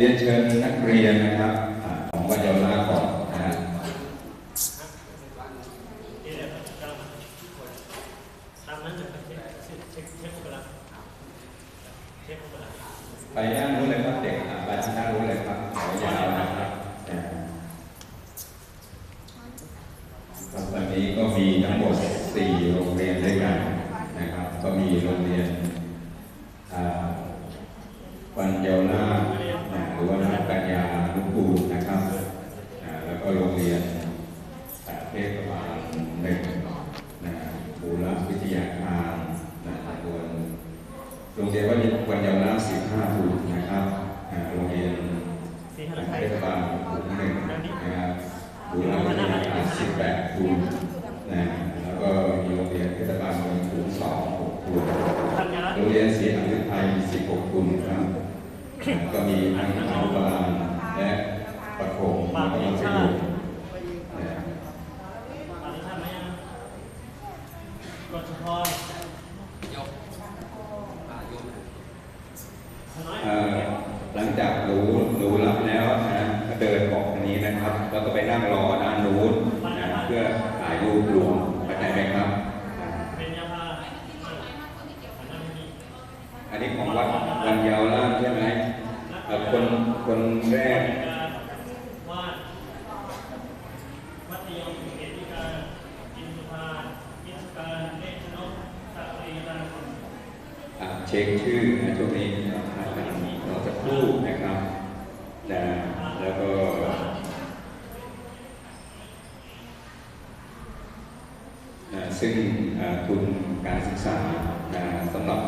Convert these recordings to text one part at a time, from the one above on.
เรียนเชิญนักเรียนนะครับอ่าของวัดเยาวราชก่อนนะฮะ ตามนั้นนะครับเช็คเช็คเช็คเช็คกำลังเช็คกำลัง ไปด้านนู้นเลยครับเด็กอ่าไปด้านนู้นเลยครับขอยาวนะครับอ่าครับวันนี้ก็มีทั้งหมด 4 โรงเรียนด้วยกันนะครับ ก็มีโรงเรียนอ่าวันเยาวราชนะหรือว่านักปัญญาลุกูลนะครับอ่าแล้วก็โรงเรียนอ่าเทศบาลหนึ่งนะบูรณวิทยาคารนะตำบล โรงเรียนวัดวันเยาวราช15ทุนนะครับอ่าโรงเรียน สี่ห้าไทย เทศบาลทุนหนึ่งนะครับบุรีรัมย์18ทุนนะแล้วก็มีโรงเรียนเทศบาลเมืองทุน2 6ทุน ทันยา โรงเรียนศรีอยุธไทย16ทุนครับอ่าก็มีทั้งอนุบาลและประถมและก็มัธยมนะ ตอนนี้ท่านไหมยังรถเฉพาะน้อย เอ่อหลังจากรู้รู้รับแล้วนะก็เดินออกทางนี้นะครับ แล้วก็ไปนั่งรอด้านนู้นนะเพื่อถ่ายรูปรวมเข้าใจไหมครับ เป็นยาพา อันนี้ของวัดวันยาวล่าง ใช่ไหมคนคนแรกเช็คชื่อนะช่วงนี้เราจะครู่นะครับนะแล้วก็อ่าซึ่งทุนการศึกษานะสำหรับ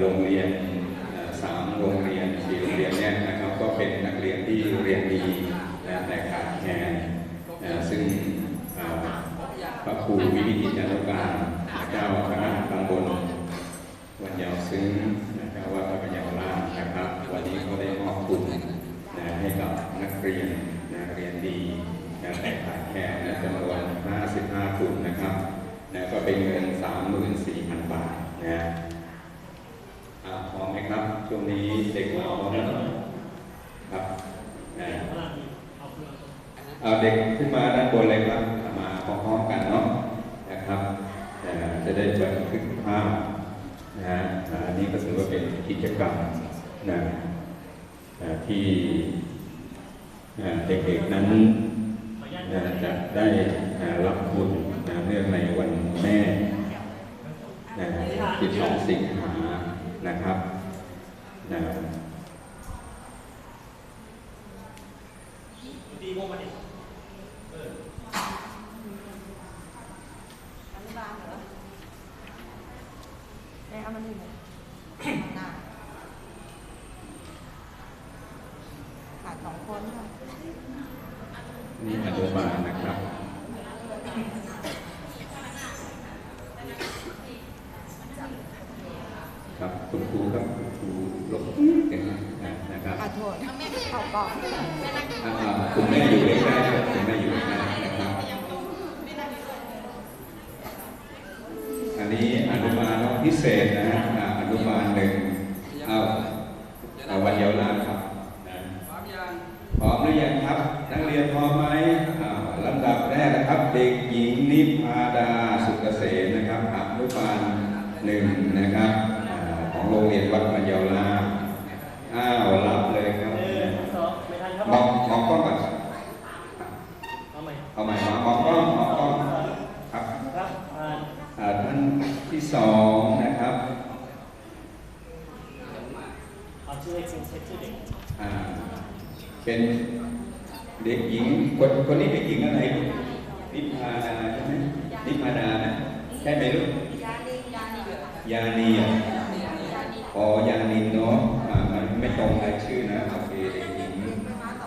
โรงเรียนอ่าสามโรงเรียนสี่โรงเรียนเนี่ยนะครับ ก็เป็นนักเรียนที่เรียนดีนะแต่ขาดแคลนนะซึ่งอ่าพระ ครูวินิจิตยานุการเจ้าคณะตำบลวันยาวซึ้งนะครับว่าพระปัญญาวราชนะครับ วันนี้เขาได้มอบทุนนะให้กับนักเรียนนะเรียนดีนะแต่ขาดแคลนนะจำนวน 55ทุนนะครับนะก็เป็นเงิน 34,000 บาทนะพร้อมไหมครับ ช่วงนี้เด็กเราพร้อมครับนะพลังเอาเพื่อนเอาเด็กขึ้นมาด้านบนเลยครับมาพร้อมๆกันเนาะนะครับ ได้บันทึกภาพนะฮะอันนี้ก็ถือว่าเป็นกิจกรรมนะที่เด็กๆนั้นจะได้รับบุญนะเนื่องในวันแม่นะ12สิงหานะครับนะ ตีโมมาดิเออ อนุบาลเหรอเอ้ยเอามันอยู่ไหนหน้าขาดสองคนค่ะ นี่อนุบาลนะครับ ครับคุณครูครับคุณครูหลบกันนะนะครับ ขอโทษขอกล่อง อ่าคุณแม่อยู่ใกล้ๆครับคุณแม่อยู่ใกล้ๆนะครับ อันนี้อนุบาลพิเศษนะฮะอ่าอนุบาลหนึ่งเอาเอาวันเดียวล่างครับนะพร้อมหรือยังครับ นักเรียนพร้อมไหมอ่าลำดับแรกนะครับ เด็กหญิงนิพาดาสุกเกษมนะครับอนุบาลหนึ่งนะครับอ่าของโรงเรียนวัดมันเยาวราชอ้าวรับเลยครับ หนึ่งสองไม่ทันครับ มองมองกล้องก่อน เอาใหม่เอาหม่มามองกล้องมองกล้องครับอ่าท่านที่สองนะครับเอาชื่อให้คุณเช็คชื่อเด็กอ่าเป็นเด็กหญิงคนคนนี้เด็กหญิงอะไรนิพาดาใช่ไหมนิพาดานะใช่ไหมลูกยานีอยานีอ๋อยานินเนาะอ่ามันไม่ตรงรายชื่อนะโอเคเด็กหญิง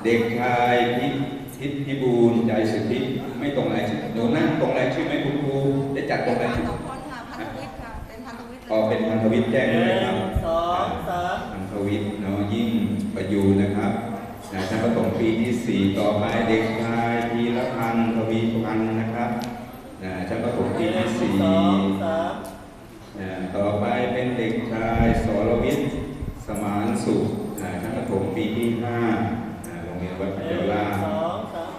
เด็กชายพิ พิพิบูลใจสุทธิไม่ตรงรายชื่อหนูนั่งตรงรายชื่อไหมคุณครูได้จัดตรงรายชื่อสองคนค่ะพันธวิทย์ค่ะเป็นพันธวิทย์อ๋อเป็นพันธวิทย์แจ้งหด้วยนึ่ครับงสองสามพันธวิทย์เนาะยิ่งประยูนนะครับนะชั้นประถมปีที่สี่ต่อไปเด็กชายพีรพันธ์ทวีพันธ์นะครับนะชั้นประถมปีหนึ่ที่งสี่สองสามนะต่อไปเป็นเด็กชายสรวิทย์สมานสุขนะชั้นประถม มปีที่ห้าอ่าโรงเรียนวัด ห พะ นึ่ เยาง ล่า สองสาม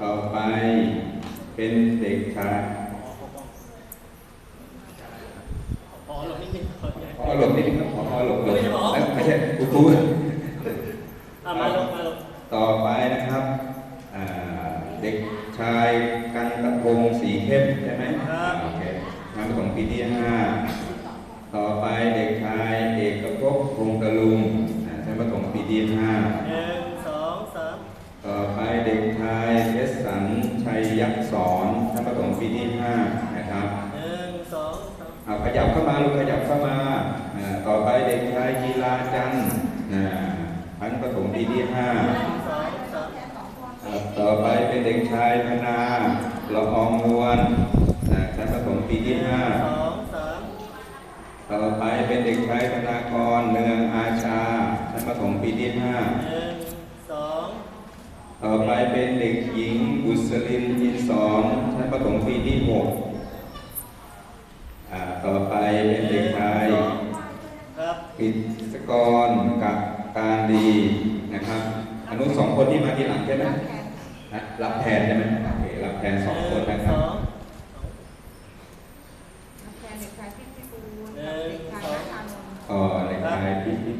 ต่อไป เป็นเด็กชาย อ๋อหลบนิดนึงขอใหญ่ ขอหลบนิดนึงครับขอหลบหลบ ไม่ใช่หมอ เอ้ยไม่ใช่ครูครู อะมาลงมาลง ต่อไปนะครับอ่าเด็กชายกันตะพงศ์สีเข้มใช่ไหมอ่าโอเคชั้นประถมปีที่ห้าต่อไปเด็กชายเอกภพคงตะลุงอ่าชั้นประถมปีที่ห้า หนึ่งสองสาม ต่อไปเด็กชายเพชรสันชัยยักษ์สอนชั้นประถมปีที่ห้านะครับ หนึ่งสองสาม เอาขยับเข้ามาลูกขยับเข้ามาอ่าต่อไปเด็กชายกีฬาจันทร์อ่าชั้นประถมปีที่ห้า หนึ่งสองสาม ครับ ต่อไปเป็นเด็กชายพนาละอองนวลนะชั้นประถมปีที่ห้าสองสามต่อไปเป็นเด็กชายธนากรเนืองอาชาชั้นประถมปีที่ห้าหนึ่งสองต่อไปเป็นเด็กหญิงบุษรินอินสอนชั้นประถมปีที่หกอ่าต่อไปเป็นเด็กชายสองครับกิจกรกับการดีนะครับ อนุสองคนที่มาทีหลังใช่ไหมรับแท นะรับแทนใช่ไหมโอเครับแทนสองคนนะครับแทนเด็กชายพิพิบูลกับเด็กชายนัทธานนท์ ก็เด็กชายพิพิ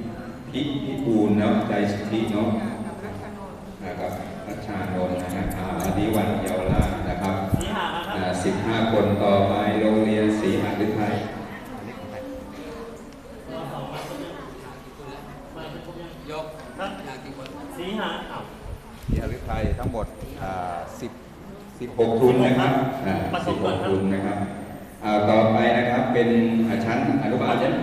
พิพิบูลเนาะใจสุทธิเนาะ กับรัชนนท์ นะครับรัชชานนท์นะครับอ่าอันนี้วันเยาวราชนะครับ สีหาครับ อ่าสิบห้าคนต่อไปโรงเรียนศรีหฤทัย มาสองมาคนนี้มาเป็นครบยัง ยก ครับ นากี่คน สีหาอ้าว ศรีหฤทัยทั้งหมดอ่าสิบสิบหกทุนนะครับอ่าสิบหกทุนนะครับอ่าต่อไปนะครับเป็นอ่าชั้นอนุบาลใช่ไหม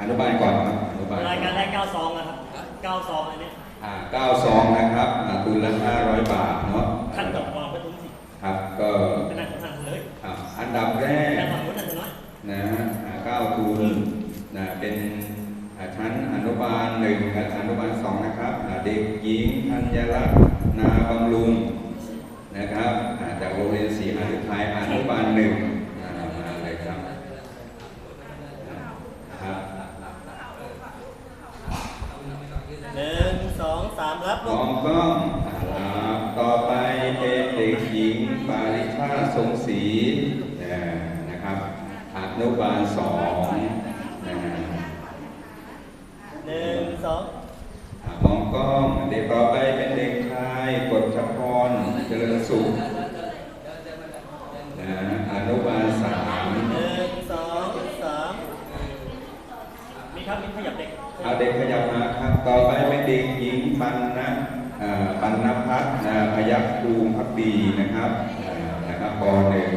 อนุบาลก่อนครับอนุบาลรายการแรกเก้าซองนะครับเก้าซองอันนี้อ่าเก้าซองนะครับอ่าทุนละห้าร้อยบาทเนาะขั้นตอนวางไปทุนสิครับก็เป็นนายของทางเลยอ่าอันดับแรกแต่ฝั่งนู้นน่ะจะน้อยนะอ่าเก้าทุนนะเป็นอ่าชั้นอนุบาลหนึ่งกับอนุบาลสองนะครับอ่า เด็กหญิงธัญรัตน์นาบำรุงนะครับอ่าจากโรงเรียนศรีหฤทัยอนุบาลหนึ่งอ่ามาเลยครับครับหนึ่งสองสามรับมลูอกงกล้องอ่ารับต่อไปเป็นเด็กหญิงปาริชาติทรงศรีนะนะครับอนุบาลสองนะหนึ่งสอง อ่ามองกล้อง เด็กต่อไปเป็นเด็กชายกฎชพรเจริญสุขนะอนุบาลสามหนึ่งสองสามมีครับมีขยับเด็กเอาเด็กขยับมาครับ ต่อไปเป็นเด็กหญิงปันนะอ่าปันนพัฒน์นะพยัคฆ์ภูมิพักดีนะครับอ่านะครับปหนึ่ง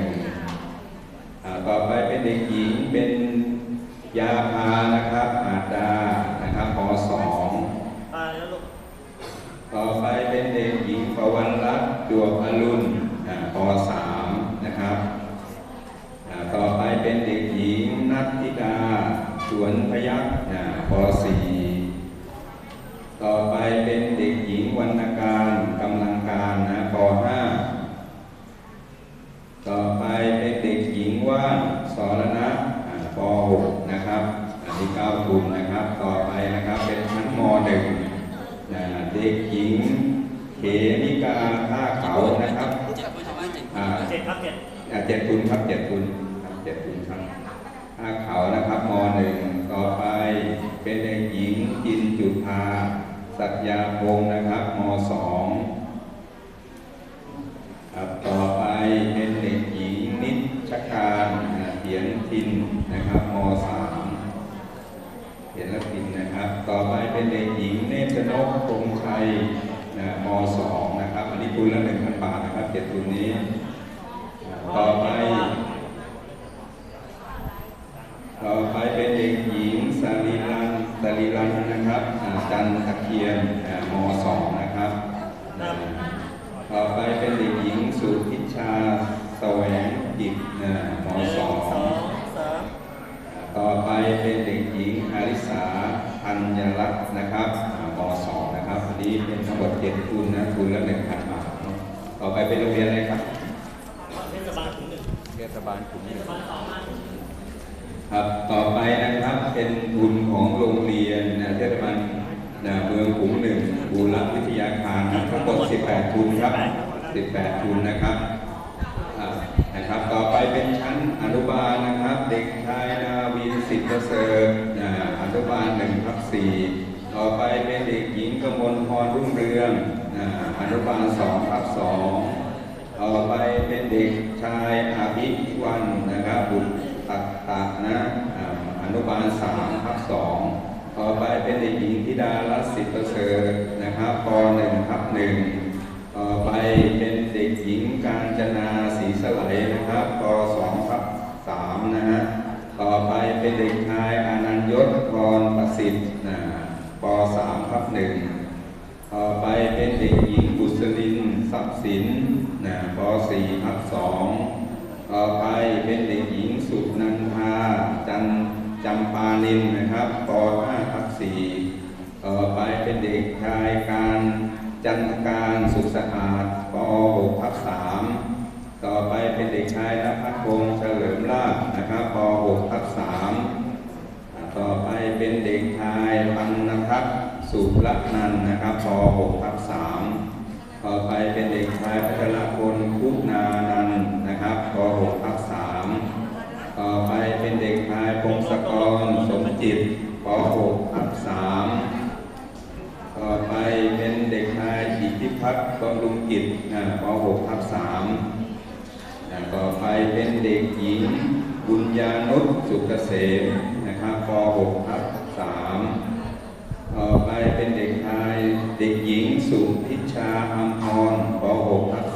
อ่าต่อไปเป็นเด็กหญิงเป็นยาพานะครับอาดานะครับปสอง อ่าแล้วลูก ต่อไปเป็นเด็กหญิงปวันรัตน์ดวงอรุณอ่าป .3 นะครับอ่าต่อไปเป็นเด็กหญิงนัทธิ ดา สวนพยัคฆ์อ่าป .4 ต่อไปเป็นเด็กหญิงวรรณการกำลังการนะป .5 ต่อไปเป็นเด็กหญิงว่านสรณะอ่าป .6 นะครับอันนี้เก้าทุนนะครับ ต่อไปนะครับเป็นชั้นม .1 นะเด็กหญิงเขมิกาท่าเขานะครับเจ็ดคนใช่ไหมเจ็ดคนอ่าเจ็ดครับเจ็ดอ่าเจ็ดทุนครับเจ็ดทุนครับ ยาพงศ์นะครับมสองครับต่อไปเป็นเด็กหญิงนิชการอ่าเถียนทินนะครับมสามเห็นแล้วกินนะครับ ต่อไปเป็นเด็กหญิงเนตรนกคงชัยนะม .2 นะครับ อันนี้ทุนละ1,000บาทนะครับเจ็ดทุนนี้ ต่อไปต่อไปเป็นเด็กหญิงสารีรันสารีรันนะครับจันตะเคียนอ่าม .2 นะครับอ่าต่อไปเป็นเด็กหญิงสุพิชาแสวงกิจนะมหนึ่งสอง .2 สามต่อไปเป็นเด็กหญิงอาริสาอัญญรัตน์นะครับอ่ามสองนะครับอันนี้เป็นทั้งหมดเจ็ดทุนนะทุนละหนึ่งพันบาทเนาะต่อไปเป็นโรงเรียนอะไรครับเทศบาลถึงหนึ่งเทศบาลขุนเทยวศบาลสองมาครับต่อไปนะครับเป็นทุนของโรงเรียน นะเทศบาลนะเมืองบูรวิทยาคารทั้งหมด 18 ทุนครับ 18 ทุนนะครับนะครับ ต่อไปเป็นชั้นอนุบาลนะครับ เด็กชายนาวินสิทธิ์ประเสริฐอ่าอนุบาล1ทับ4ต่อไปเป็นเด็กหญิงกมลพรรุ่งเรืองอนุบาล2ทับ2ต่อไปเป็นเด็กชายอาภิวันนะครับบุตรตักตะนะอนุบาล3ทับ2 ต่อไปเป็นเด็กหญิงธิดารัตน์สิทธิ์ประเสริฐนะครับป .1 ทับ1ต่อไปเป็นเด็กหญิงการจนาศรีสไลนะครับป .2 ครับ3นะฮะต่อไปเป็นเด็กชายอานันยศพรประสิทธิ์นะป .3 ครับ1ต่อไปเป็นเด็กหญิงบุษรินทรัพย์สินนะป .4 ครับ2ต่อไปเป็นเด็กหญิงสุนันทาจันจำปาลินนะครับป .5 เด็กชายการจันทการสุขสะอาดป .6 ทับ3ต่อไปเป็นเด็กชายนภัสพงษ์เฉลิมลาภนะครับป .6 ทับ3ต่อไปเป็นเด็กชายปัณทัศน์สุรนันนะครับป .6 ทับ3ต่อไปเป็นเด็กชายพัชรพลคุณานันนะครับป .6 ทับ3ต่อไปเป็นเด็กชายพงศกรสมจิตป .6 ทับ3ต่อไปเป็นเด็กชายอิทธิ พัฒน์บำรุงกิจนะป .6 ทับ3นะต่อไปเป็นเด็กหญิง บุญญานุชสุกเกษมนะครับป .6 ทับ3ต่อไปเป็นเด็กชายเด็กหญิงสุพิชาอัมพรป .6 ทับ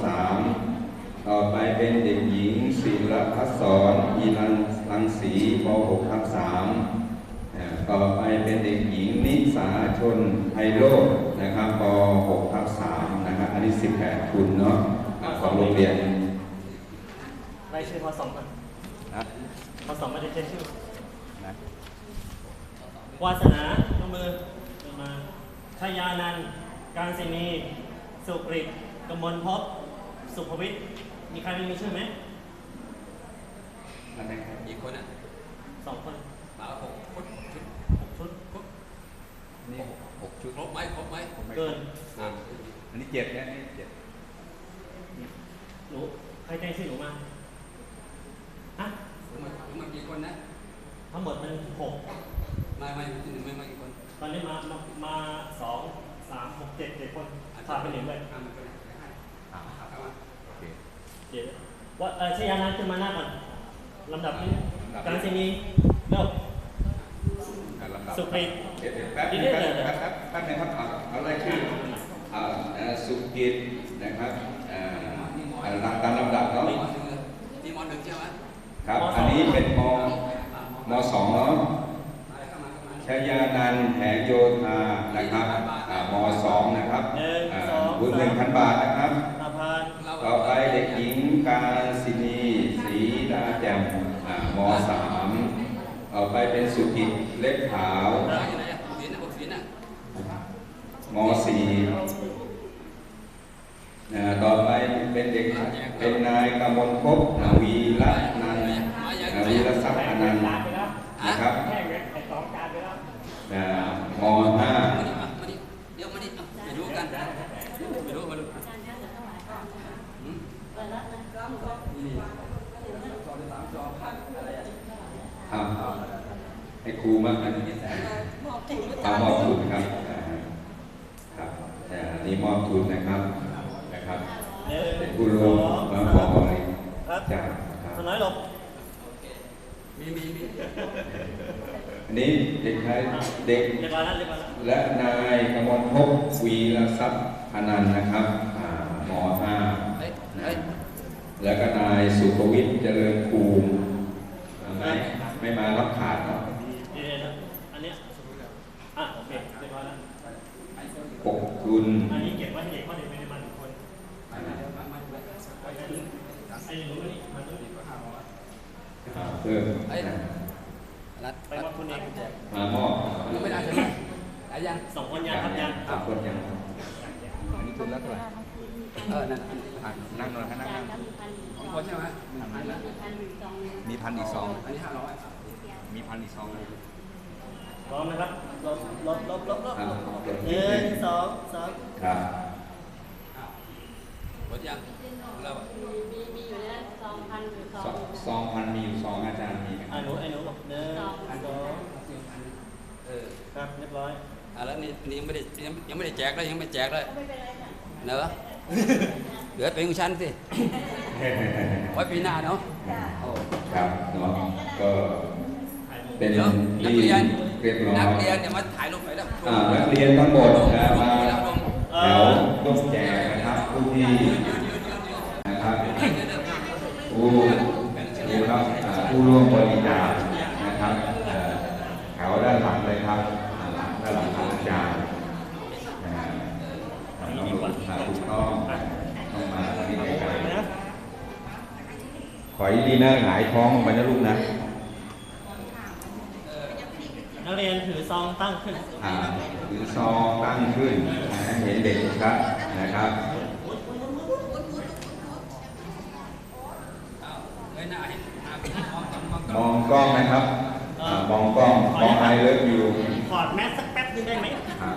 3ต่อไปเป็นเด็กหญิงศิลพัสสรอีรันรังสีป .6 ทับ3ต่อไปเป็นเด็กหญิงนิสาชนไพโรจน์นะครับป .6 ทับ3 นะครับอันนี้18ทุนเนาะอ่าของโรงเรียนรายชื่อพอสองก่อนนะพอสองไม่ได้เช็คชื่อนะวาสนาลงมือลงมาชยานันท์การศินีสุกริตกมลภพสุภวิทย์มีใครไม่มีชื่อไหมอันไหนครับอีกคนอะสองคนมาหกคนชุดหกชุดครบนี่หกชุดครบไหมครบไหมเกิน อ่าอันนี้เจ็ดเนี่ยนี่เจ็ดหนูใครแจ้งชื่อหนูมาฮะถึงมาถึงมากี่คนนะ ทั้งหมดมันหกไม่ไม่ที่หนึ่งไม่มากี่คน ตอนนี้มามา มาสองสามหกเจ็ดเจ็ดคนขาดไปหนึ่งเลยอ่ามันเป็นให้อ่าเอามาโอเคเจ็ดว่าเออชยานันท์ขึ้นมาหน้าก่อนลำดับนี้ลำดับการศินีเริ่มการลำดับสุกริตเดี๋ยวเดี๋ยวแป๊บนึงแป๊บนึงแป๊บแป๊บแป๊บนึงครับเอาเอารายชื่ออ่าเอ่อ สุกิตนะครับอ่าอ่าลำตามลำดับเนาะมีมหนึ่งเลยมีมหนึ่งใช่ไหมครับ อันนี้เป็นมอ่ามสองเนาะอะไรเข้ามาเข้ามาชยานันท์แหงโยธานะครับอ่ามสองนะครับหนึ่งอ่าสองบุญหนึ่งพันบาทนะครับตาพานเราต่อไปเด็กหญิงกาศินีศรีดาแจ่มอ่ามสามต่อไปเป็นสุกิตเล็กขาวอะไรอะไรอะศีลนะหกศีลนะมสี่อ่า ต่อไปเป็นเด็กเป็นนายกมลภพวีระนันท์อ่าวีรศักดิ์อนันต์นะครับแห้งเลยไอ้สองจานไปแล้วอ่ามห้ามาดิมามาดิเดี๋ยวมาดิไปดูกันไปดูมาดูอืมนี่ครับให้ครูมากนะเอามอบทุนครับครับอ่อันนี้มอบทุนนะครับ หนึ่งเป็นผู้สร่วอมงมาสาบมอกเลยครับจาน้อยหลบมีมีมีอันนี้เด็กชายเด็กและนายกมลภพวีรทรัพย์อนันต์นะครับอ่ามห้าแล้วก็นายสุภวิทย์เจริญภูมิไม่ไม่มารับขาดเนาะ เดี๋ยวนะอันเนี้ยอะโอเคเรียบร้อยแล้ว ปกทุน อันนี้เก็บไว้ให้เด็กเพราะเด็กไม่ได้มาทุกคนไอ้หนูนี่มาตรงนี้ อ่า เพิ่มไอ้รัดไปมอบทุนเองมามอบมันไม่ได้ใช่ไหมไอ้ยังสองคนยังครับยังสามคนยังอันนี้ทุนละเท่าไหร่เออนั่นอะนั่งหน่อยครับนั่งนั่งของคนใช่ไหมหนึ่งพันนะมีพันอีกสองอันนี้ห้าร้อยมีพันอีกสองพร้อมนะครับลบลบลบลบลบอ่าหนึ่งสององสามครับ หมดยังเรา มีมีอยู่ในนั้นสองพันหรือสอ ซอง งซองพันมีอยู่ซองอาจารย์มีไหมค อ่า รับ หนูไอ้หนูบอกหนึ่งสอง เออ ครับเรียบร้อย อะแล้วนี่นี่ยังไม่ได้ยังยังไม่ได้ แจกเลยยังไม่แจกเลยไม่เป็นไรค่ะเนอะเหลือเป็นของฉันสิไว้ปีหน้าเนาะโอ้ครับเนาะก็เป็นเดี๋ยวนักที่เรียนเรียบร้อยนักเรียนเนี่ยมาถ่ายรูปไปแล้วอ่านักเรียนทั้งหมดนะมาเอ่แถอวร่วมแจกนะครับผู้ที่นะครับผู้ผู้รับอ่าผู้ร่วมบริจาคนะครับเอ่อแถวด้านหลังเลยครับอ่าหลังด้านหลังของอาจารย์นะฮะต้องดูมาถูกต้องต้องมาที่ไกล นะ ๆ ขอดีๆนะหงายท้องลงไปนะลูกนะ นักเรียนถือซองตั้งขึ้น อ่าหรือซองตั้งขึ้นนะเห็นเด็กชัดนะครับเงยหน้าเห็นหน้าพี่มองต้องมองมองกล้องนะครับอ่ามองกล้องมองไอเลิฟยูถอดแมสสักแป๊บนึงได้ไหม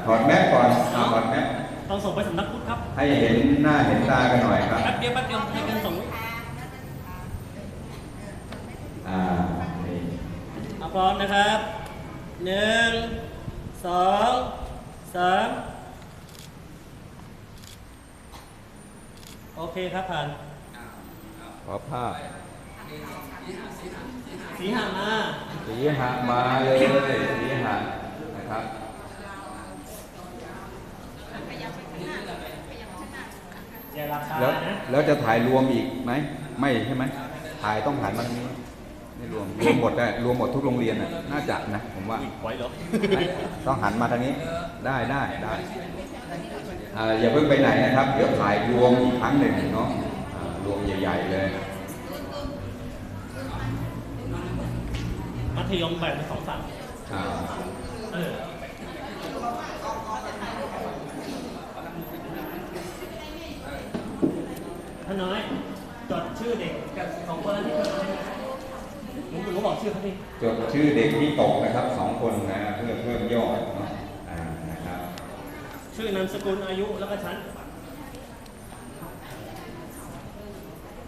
ถอดแมสก่อนอ่าถอดแมสต้องส่งไปสำนักพุทธครับ ให้เห็นหน้าเห็นตากันหน่อยครับ แป๊บเดียวแป๊บเดียวให้กันส่ง อ่านี่ เอา พร้อมนะครับหนึ่งสองสามโอเคครับผ่านขอภาพสีหามาสีหะมาเลยสีหะนะครับอย่าราคาแล้วนะแล้วจะถ่ายรวมอีกไหมไม่ใช่ไหมถ่ายต้องหันมาทางนี้ ไม่รวมรวมหมดได้รวมหมดทุกโรงเรียนน่ะน่าจะนะผมว่าไว้เหรอ ต้องหันมาทางนี้ได้ได้ได้อ่าอย่าเพิ่งไปไหนนะครับ เดี๋ยวถ่ายรวมอีกครั้งหนึ่งเนาะอ่ารวมใหญ่ ๆ เลย มัธยมแบ่งเป็นสองฝั่งอ่าเออท่านน้อย จดชื่อเด็กกับสองคนนั้นที่เพิ่มให้ หนูหนูบอกชื่อเขาดิจดชื่อเด็กที่ตกนะครับสองคนนะเพื่อเพิ่มยอดเนาะอ่านะครับชื่อนามสกุลอายุแล้วก็ชั้น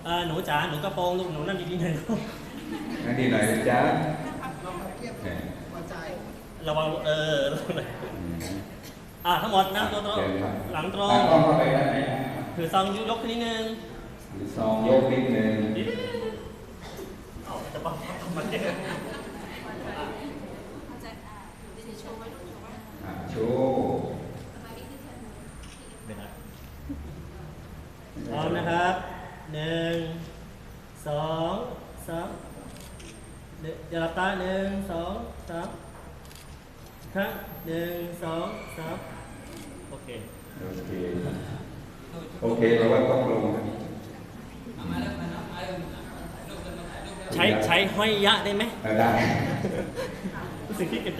อ่าหนูจ๋าหนูกระโปรงลูกหนูนั่นดีๆหน่อยลูกนั่นดีหน่อยนะจ๊ะเนี่ยระวังเออระวังหน่อยอืมอ่าทั้งหมดนั่งตัวตรงเชิญครับหลังตรตางกล้องเข้าไปด้านไหนนะถือซองยกขึ้นนิดนึงหรือซองยกนิดนึง 待って。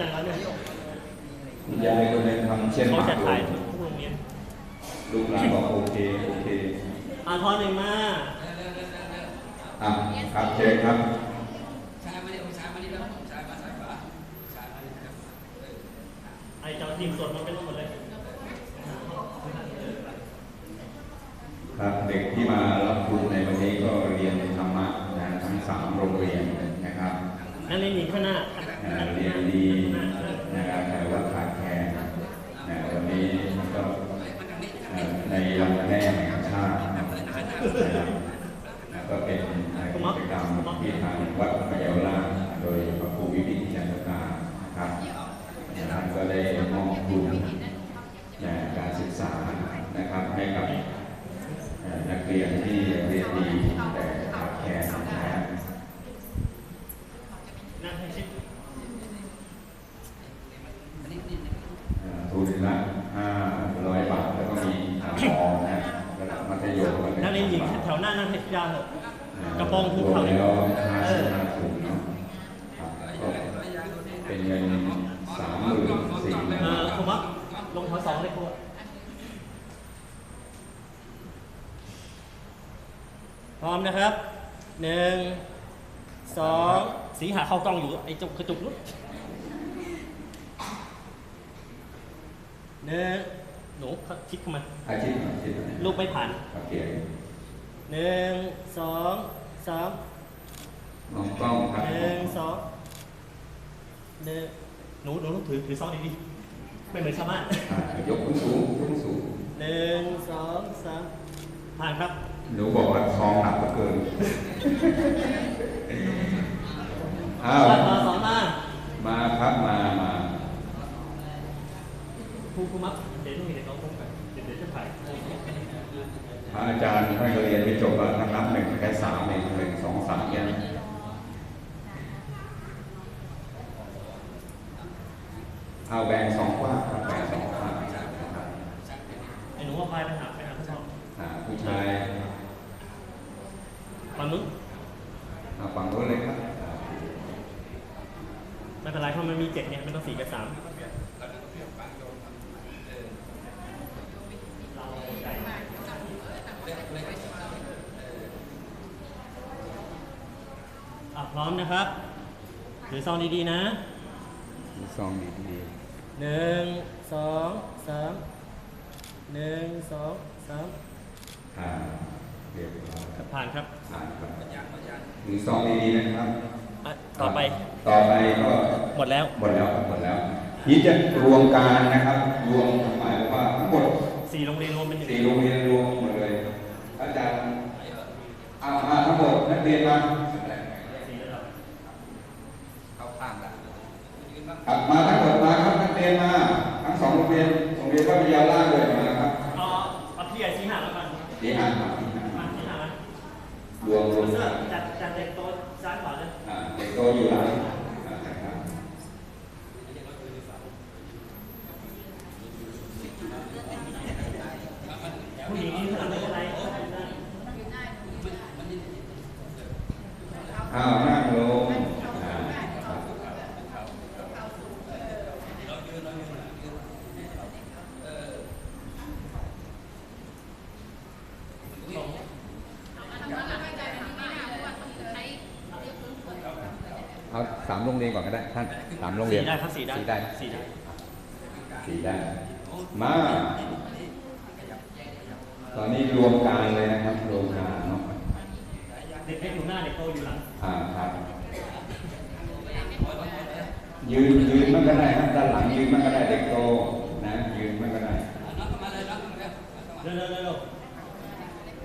รู้สึกที่เก็บจังแล้วเนี่ยคุณยายคนหนึงทำเช่นหเขามากจะเลถ่ายยทุกโรงเรียนลูกหลานบอกโอเคโอเคอ่าทอนหนึ่งมาอะครับเชิญครับชายมาดิชายมาดิแล้วชายมาชายขวาชายมาดิครับไอ้เจ้าทีมส่วนมันเป็นทั้งหมดเลยครับเด็กที่มารับทุนในวันนี้ก็เรียนธรรมะนะทั้งสามโรงเรียนนะครับนั่นเองหญิงข้างหน้า อ่าเรียนดีนะครับแต่ว่าขาดแคลนนะวันนี้ก็เอ่อในลำแน่แห่งชาตินะครับนะก็เป็นกิจกรรมที่ทางวัดพระเยาวราชโดยพระครูวิบิตจันทการนะครับนะครับก็ได้มอบทุนแก่การศึกษานะครับให้กับเอ่อนักเรียนที่เรียนดีแต่ขาดแคลนนะครับ นั่งให้ชิด เอ่อทุนละห้าร้อยบาท แล้วก็มีทางมอนะระดับมัธยม นั่นเองหญิงแถวหน้านั่งให้ยาวเถอะกระโปรงทุก รว เข่าม เลย แล้วห้าสิบห้าถุงเนาะครับก็เป็นเงินสามหมื่นสี่หมื่นเออบาคุณมัทกลงแถวสองเลยครูพร้อมนะครับหนึ่งสองสีหาเข้ากล้องอยู่ไอ้จุกกระจุกนุ๊กหนึ่งหนูคิดเข้ามาอาชีพอาชีพลูกไม่ผ่านโอเคหนึ่งสองสามน้องกล้องครับหนึ่งสอง หนึ่งหนูหนูต้องถือถือซองดีๆไม่เหมือนชาวบ้านอ่ายกขึ้นสูงยกขึ้นสูงหนึ่งสองสามผ่านครับ หนูบอกว่าซองหนักเหลือเกินอ้าวมาต่อสองมามาครับมามาครูครูมักเดี๋ยวต้องมีเด็กน้องพุ่งกันเดี๋ยวเดี๋ยวจะถ่ายพระอาจารย์ท่านก็เรียนไม่จบแล้วท่านนับหนึ่งแค่สามเองหนึ่งสองสามเนี่ย เอาแบ่งสองกว้างครับแบ่งสองกว้างนะครับไอ้หนูว่าพายไปหาไปหาผู้ชอบอ่าผู้ชายฝั่งนู้นเอาฝั่งนู้นเลยครับไม่เป็นไรเพราะมันมีเจ็ดเนี่ยมันต้องสี่กับสามอะพร้อมนะครับถือซองดีๆนะซองดี หนึ่งสองสามหนึ่งสองสามๆอ่าเรียบร้อยครับผ่านครับอ่านครับถือซองดีๆนะครับอะต่อไปต่อไปก็หมดแล้วหมดแล้วครับหมดแล้วนี่จะรวมการนะครับ รวมหมายความว่าทั้งหมดสี่โรงเรียนรวมเป็นหนึ่งสี่โรงเรียนรวมหมดเลยอาจารย์เอามาทั้งหมดนักเรียนมา สี่ระดับ เข้าข้างละ กลับมาทั้งหมดมาครับนักเรียนมา ทั้งสองโรงเรียนโรงเรียนวัดพยาล่างเลยมาครับ เอาเอาพี่ใหญ่สีหา แล้วกันดีหานมาดีหานมาสีหาไหมรวมรวมเสื้อกันจัดจัดเด็กโตซ้ายขวาเลยอ่าเด็กโตอยู่หลังอ่าครับ ผู้หญิงนี่ทำไม่เป็นไร อ้าวนั่งลงอ่า เอาสาม โรงเรียนก่อนก็ได้ท่านสามโรงเรียนสี่ได้ครับสี่ได้สี่ได้สี่ได้สีได้ มา ตอนนี้รวมการเลยนะครับ รวมการเนาะเด็กเล็กอยู่หน้าเด็กโตอยู่หลังอ่าครับยืนยืนมันก็ได้ครับด้านหลังยืนมันก็ได้เด็กโตนะยืนมันก็ได้น้องมาเลยน้องมาเลยเร็วเร็วเร็วเร็ว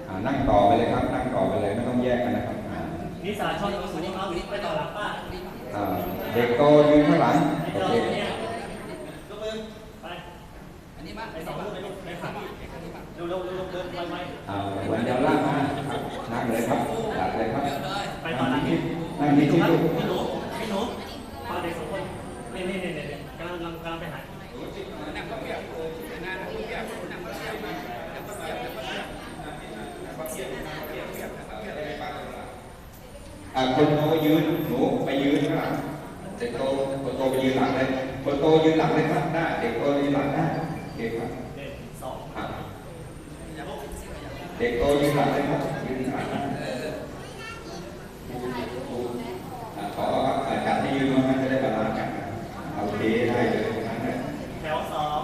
อ่านั่งต่อไปเลยครับ นั่งต่อไปเลยไม่ต้องแยกกันนะครับอ่านิสาชอบตัวสูงเขาไปต่อหลังป้าอ่า เด็กโตยืนข้างหลังไอ้โอเจ้าเคเนี่ยยกมือไปอันนี้มาไปสองลูกไปลูกไปขาเร็วเร็วเร็วเดินไปไปอ่าวันยาวล่างมาครับนั่งเลยครับหลับเลยครับไปต่อหลังนั่งนิดชิดครับลูกพี่หนูพี่หนูพาเด็กสองคนนี่นี่นี่นี่กำลังกำลังกำลังไปหา อ่าคนโตยืนหนูไปยืนข้างหลังเด็กโตคนโตไปยืนหลังเลยคนโตยืนหลังเลยครับได้เด็กโตยืนหลังได้โอเคครับ หนึ่งสอง ครับเด็กโตยืนหลังเลยครับยืนหลังอ่าขอครับอาจารย์ที่ยืนมาจะได้บาลานซ์กันโอเคได้เลยตรงนั้นเลย แถวสอง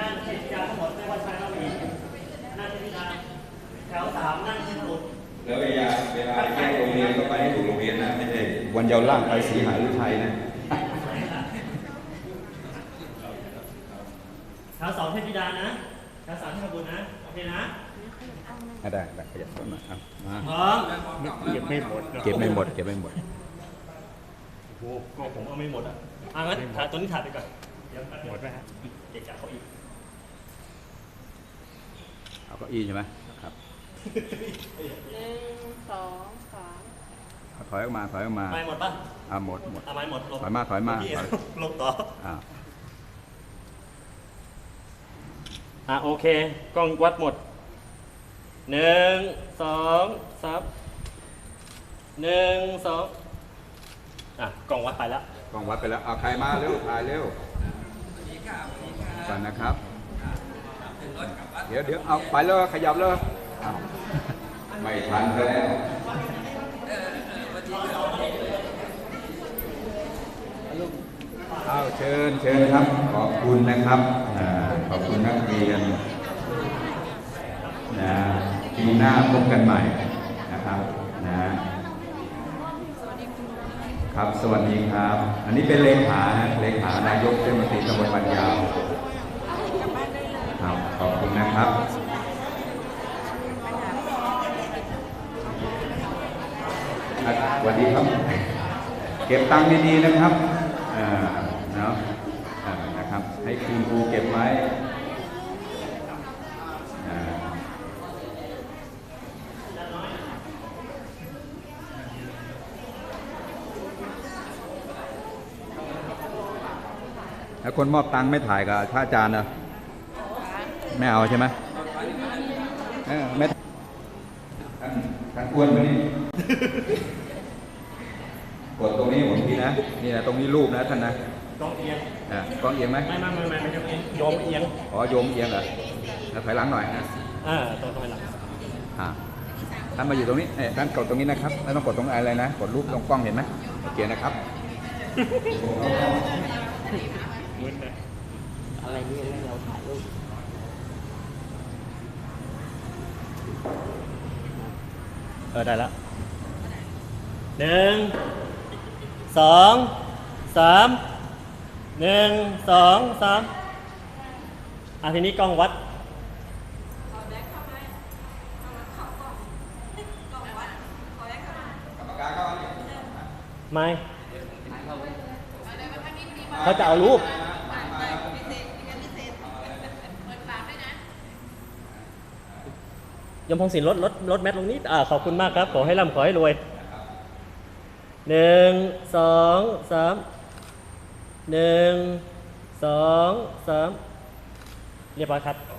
นั่งเทพิจารทั้งหมดไม่ว่าชายหรือหญิงนั่งเทพิจารแถวสามนั่งเทพบุตร แล้วเวลาเวลาแยกโรงเรียนก็ไปให้ถูกโรงเรียนนะไม่ใช่วันยาวล่างไปสีหาฤทัยนะ แถวสองเทพิจารนะแถวสามเทพบุตรนะ โอเคนะอะได้ได้ขยับต้นมาเอามาพร้อมเก็บไม่หมดเก็บไม่หมดเก็บไม่หมดโอ้โหก็ผมเอาไม่หมดอะอะงั้นถ่ายตัวนี้ถ่ายไปก่อน เดี๋ยวหมดไหมฮะเด็กจากเขาอีก เอาเก้าอี้ใช่ไหมครับหนึ่งสองสามเอาถอยออกมาถอยออกมาไม่หมดป่ะอ่าหมดหมดเอาไม่หมดลงถอยมาถอยมาพี่ถอยลงต่ออ่า อะโอเค กล้องวัดหมดหนึ่งสองสามหนึ่งสองอะกล้องวัดไปแล้ว กล้องวัดไปแล้วเอาใครมาเร็วถ่ายเร็วก่อนนะครับ เดี๋ยวเดี๋ยวเอาไปเลยขยับเลยเอาไม่ทันแล้วเอาเชิญเชิญครับ ขอบคุณนะครับอ่า ขอบคุณนักเรียนนะปีหน้าพบกันใหม่นะครับนะครับ สวัสดีครับ อันนี้เป็นเลขานะเลขานายกเทศมนตรีตำบลบันยาวครับขอบคุณนะครับสวัสดีครับ เก็บตังค์ดีๆนะครับอ่าเนาะนะครับ ให้คืนครูเก็บไว้ แล้วคนมอบตังค์ไม่ถ่ายกับพระอาจารย์เหรอไม่เอาใช่ไหมเออไม่ท่านท่านอ้วนไหมนี่กดตรงนี้หมุนทีนะนี่นะตรงนี้รูปนะท่านนะกองเอียงอ่ากล้องเอียงไหมไม่ไม่ไม่ไม่ไม่โยมเอียงอ๋อโยมเอียงเหรอแล้วถอยหลังหน่อยนะอ่าตรงตรงหลังอ่าท่านมาอยู่ตรงนี้เอ๊ะท่านกดตรงนี้นะครับไม่ต้องกดตรงอะไรนะกดรูปตรงกล้องเห็นไหมโอเคนะครับ อะไรนี่เราถ่ายรูปเออได้แล้วหนึ่งสองสามหนึ่งสองสามอะทีนี้กล้องวัดไม่เขาจะเอารูป ยมพงศิลป์ลดลดลดแมทลงนิดอ่าขอบคุณมากครับ ขอให้ร่ำขอให้รวยหนึ่งสองสามหนึ่งสองสามเรียบร้อยครับ